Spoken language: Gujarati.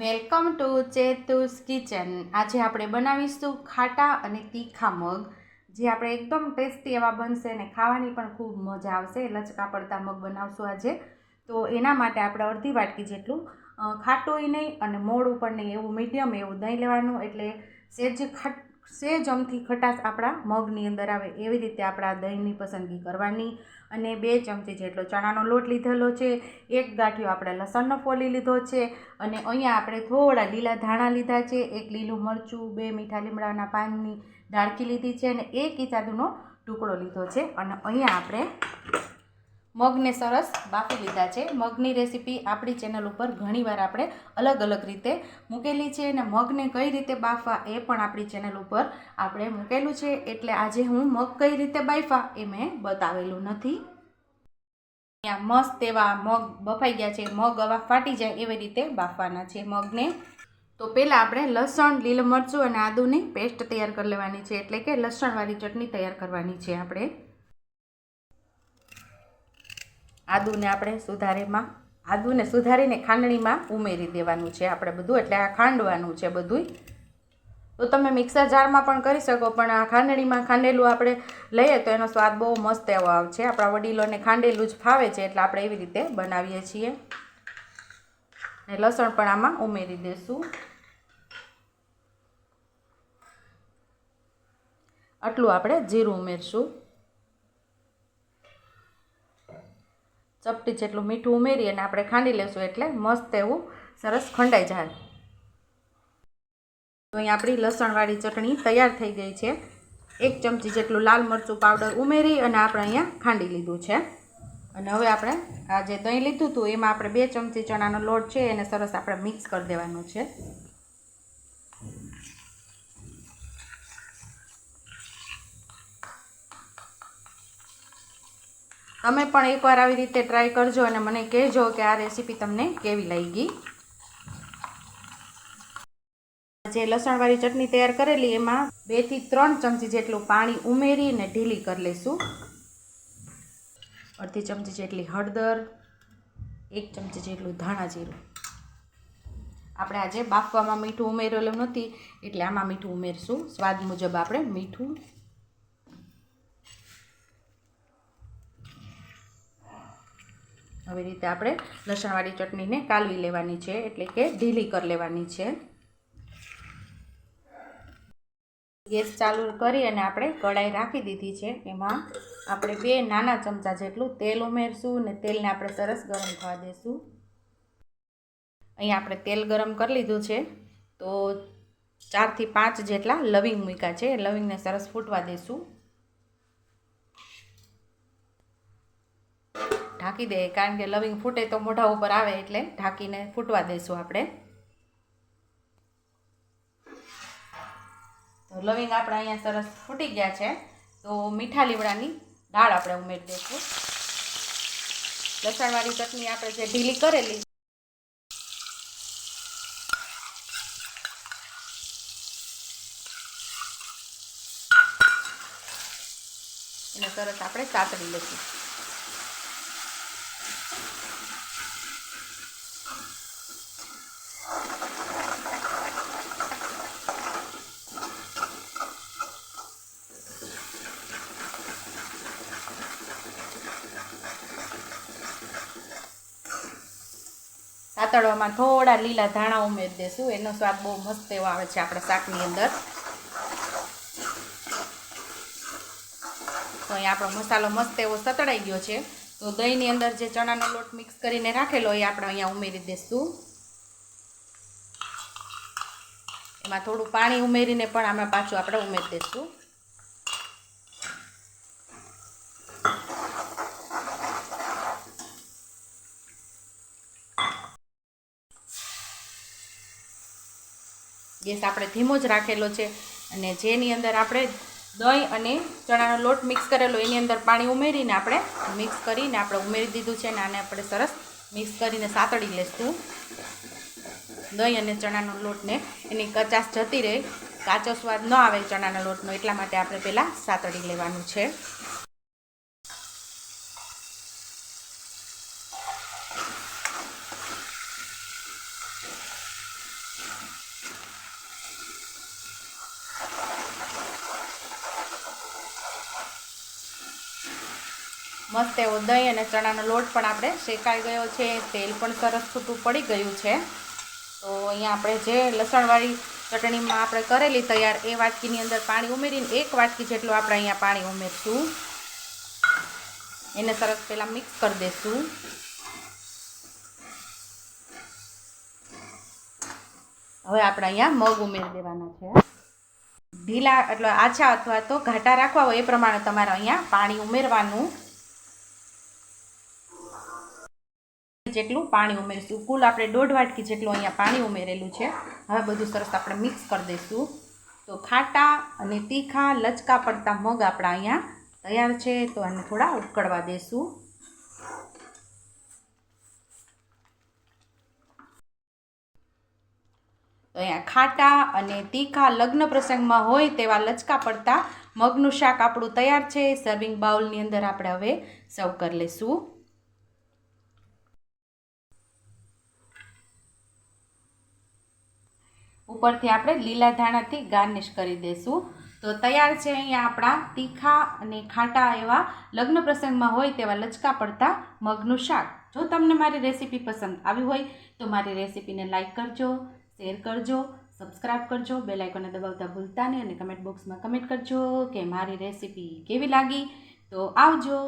Welcome to ચેતુસ kitchen. આજે આપણે બનાવીશું ખાટા અને તીખા મગ, જે આપણે એકદમ ટેસ્ટી એવા બનશે અને ખાવાની પણ ખૂબ મજા આવશે. લચકા પડતા મગ બનાવશું આજે. તો એના માટે આપણે અડધી વાટકી જેટલું ખાટોય નહીં અને મોડું પણ નહીં એવું મીડિયમ એવું દહીં લેવાનું. એટલે સેજ ખાટ સેજ અમથી ખટાશ આપણા મગની અંદર આવે એવી રીતે આપણા દહીંની પસંદગી કરવાની અને બે ચમચી જેટલો ચણાનો લોટ લીધેલો છે, એક ગાંઠિયો આપણે લસણનો ફોલી લીધો છે અને અહીંયા આપણે થોડા લીલા ધાણા લીધા છે, એક લીલું મરચું, બે મીઠા લીમડાના પાનની ડાળખી લીધી છે અને એક ઈચાદુનો ટુકડો લીધો છે અને અહીંયા આપણે મગને સરસ બાફી લીધા છે. મગની રેસીપી આપણી ચેનલ ઉપર ઘણીવાર આપણે અલગ અલગ રીતે મૂકેલી છે અને મગને કઈ રીતે બાફવા એ પણ આપણી ચેનલ ઉપર આપણે મૂકેલું છે. એટલે આજે હું મગ કઈ રીતે બાફા એ મેં બતાવેલું નથી. અહીંયા મસ્ત એવા મગ બફાઈ ગયા છે. મગ આવા ફાટી જાય એવી રીતે બાફવાના છે મગને. તો પહેલાં આપણે લસણ, લીલું મરચું અને આદુની પેસ્ટ તૈયાર કરી લેવાની છે. એટલે કે લસણવાળી ચટણી તૈયાર કરવાની છે આપણે. આદુને આપણે સુધારેમાં, આદુને સુધારીને ખાંડણીમાં ઉમેરી દેવાનું છે આપણે બધું, એટલે આ ખાંડવાનું છે બધું તો તમે મિક્સર જારમાં પણ કરી શકો, પણ આ ખાંડણીમાં ખાંડેલું આપણે લઈએ તો એનો સ્વાદ બહુ મસ્ત એવો આવે છે આપણા વડીલોને ખાંડેલું જ ફાવે છે, એટલે આપણે એવી રીતે બનાવીએ છીએ. ને લસણ પણ આમાં ઉમેરી દઈશું આટલું આપણે જીરું ઉમેરશું. ચપટી જેટલું મીઠું ઉમેરી અને આપણે ખાંડી લેશું એટલે મસ્ત એવું સરસ ખંડાઈ જાય. તો અહીં આપણી લસણવાળી ચટણી તૈયાર થઈ ગઈ છે. એક ચમચી જેટલું લાલ મરચું પાવડર ઉમેરી અને આપણે અહીંયા ખાંડી લીધું છે. અને હવે આપણે આ જે દહીં લીધું હતું એમાં આપણે બે ચમચી ચણાનો લોટ છે, એને સરસ આપણે મિક્સ કરી દેવાનો છે. તમે પણ એકવાર આવી રીતે ટ્રાય કરજો અને મને કહેજો કે આ રેસીપી તમને કેવી લાગી. જે લસણવાળી ચટણી તૈયાર કરેલી, એમાં બેથી ત્રણ ચમચી જેટલું પાણી ઉમેરીને ઢીલી કરી લઈશું. અડધી ચમચી જેટલી હળદર, એક ચમચી જેટલું ધાણા જીરું. આપણે આજે બાફવામાં મીઠું ઉમેરેલું નથી, એટલે આમાં મીઠું ઉમેરશું. સ્વાદ મુજબ આપણે મીઠું આવી રીતે આપણે લસણવાળી ચટણીને કાલવી લેવાની છે, એટલે કે ઢીલી કરી લેવાની છે. ગેસ ચાલુ કરી અને આપણે કઢાઈ રાખી દીધી છે. એમાં આપણે બે નાના ચમચા જેટલું તેલ ઉમેરશું ને તેલને આપણે સરસ ગરમ થવા દઈશું અહીંયા આપણે તેલ ગરમ કરી લીધું છે. તો ચારથી પાંચ જેટલા લવિંગ મૂક્યા છે. લવિંગને સરસ ફૂટવા દઈશું ઢાંકી દે, કારણ કે લવિંગ ફૂટે તો મોઢા ઉપર આવે એટલે ઢાંકીને ફૂટવા દઈશું આપણે. તો લવિંગ આપણે અહીંયા સરસ ફૂટી ગયા છે. તો મીઠા લીમડાની દાળ આપણે ઉમેરી દઈશું લસણવાળી ચટણી આપણે જે ઢીલી કરેલી એને સરસ આપણે સાતળી લઈશું સાતળવામાં થોડા લીલા ધાણા ઉમેરી દેશું. એનો સ્વાદ બહુ મસ્ત એવો આવે છે આપણા શાકની અંદર. તો અહીં આપણો મસાલો મસ્ત એવો સતળાઈ ગયો છે. તો દહીંની અંદર જે ચણાનો લોટ મિક્સ કરીને રાખેલો એ આપણે અહીંયા ઉમેરી દઈશું એમાં થોડું પાણી ઉમેરીને પણ આમાં પાછું આપણે ઉમેરી દઈશું ગેસ આપણે ધીમો જ રાખેલો છે અને જેની અંદર આપણે દહીં અને ચણાનો લોટ મિક્સ કરેલો, એની અંદર પાણી ઉમેરીને આપણે મિક્સ કરીને આપણે ઉમેરી દીધું છે અને આને આપણે સરસ મિક્સ કરીને સાતળી લઈશું દહીં અને ચણાનો લોટને એની કચાશ જતી રહે, કાચો સ્વાદ ન આવે ચણાના લોટનો, એટલા માટે આપણે પહેલાં સાતળી લેવાનું છે. મસ્ત એવો દહીં અને ચણાનો લોટ પણ આપણે શેકાઈ ગયો છે. તેલ પણ સરસ છૂટું પડી ગયું છે. તો અહીંયા આપણે જે લસણવાળી ચટણીમાં આપણે કરેલી તૈયાર એ વાટકીની અંદર પાણી ઉમેરીને એક વાટકી જેટલું આપણે અહીંયા પાણી ઉમેરશું. એને સરસ પહેલાં મિક્સ કરી દઈશું હવે આપણે અહીંયા મગ ઉમેરી દેવાના છે. ઢીલા એટલે આછા અથવા તો ઘાટા રાખવા હોય એ પ્રમાણે તમારે અહીંયા પાણી ઉમેરવાનું. જેટલું પાણી ઉમેરીશું. કુલ આપણે દોઢ વાટકી જેટલું અહીંયા પાણી ઉમેરેલું છે. હવે બધું સરસ આપણે મિક્સ કરી દઈશું. તો ખાટા અને તીખા લચકા પડતા મગ આપણા અહીંયા તૈયાર છે. તો આને થોડા ઉકળવા દેશું. તો અહીંયા ખાટા અને તીખા લગ્ન પ્રસંગમાં હોય તેવા લચકા પડતા મગનું શાક આપણું તૈયાર છે. સર્વિંગ બાઉલની અંદર આપણે હવે સર્વ કરી લઈશું. ઉપરથી આપણે લીલા ધાણાથી ગાર્નિશ કરી દઈશું તો તૈયાર છે અહીંયા આપણા તીખા અને ખાટા એવા લગ્ન પ્રસંગમાં હોય તેવા લચકા પડતા મગનું શાક. જો તમને મારી રેસીપી પસંદ આવી હોય તો મારી રેસીપીને લાઇક કરજો, શેર કરજો, સબસ્ક્રાઇબ કરજો બે લાઇકોને દબાવતા ભૂલતા નહીં અને કમેન્ટ બોક્સમાં કમેન્ટ કરજો કે મારી રેસીપી કેવી લાગી. તો આવજો.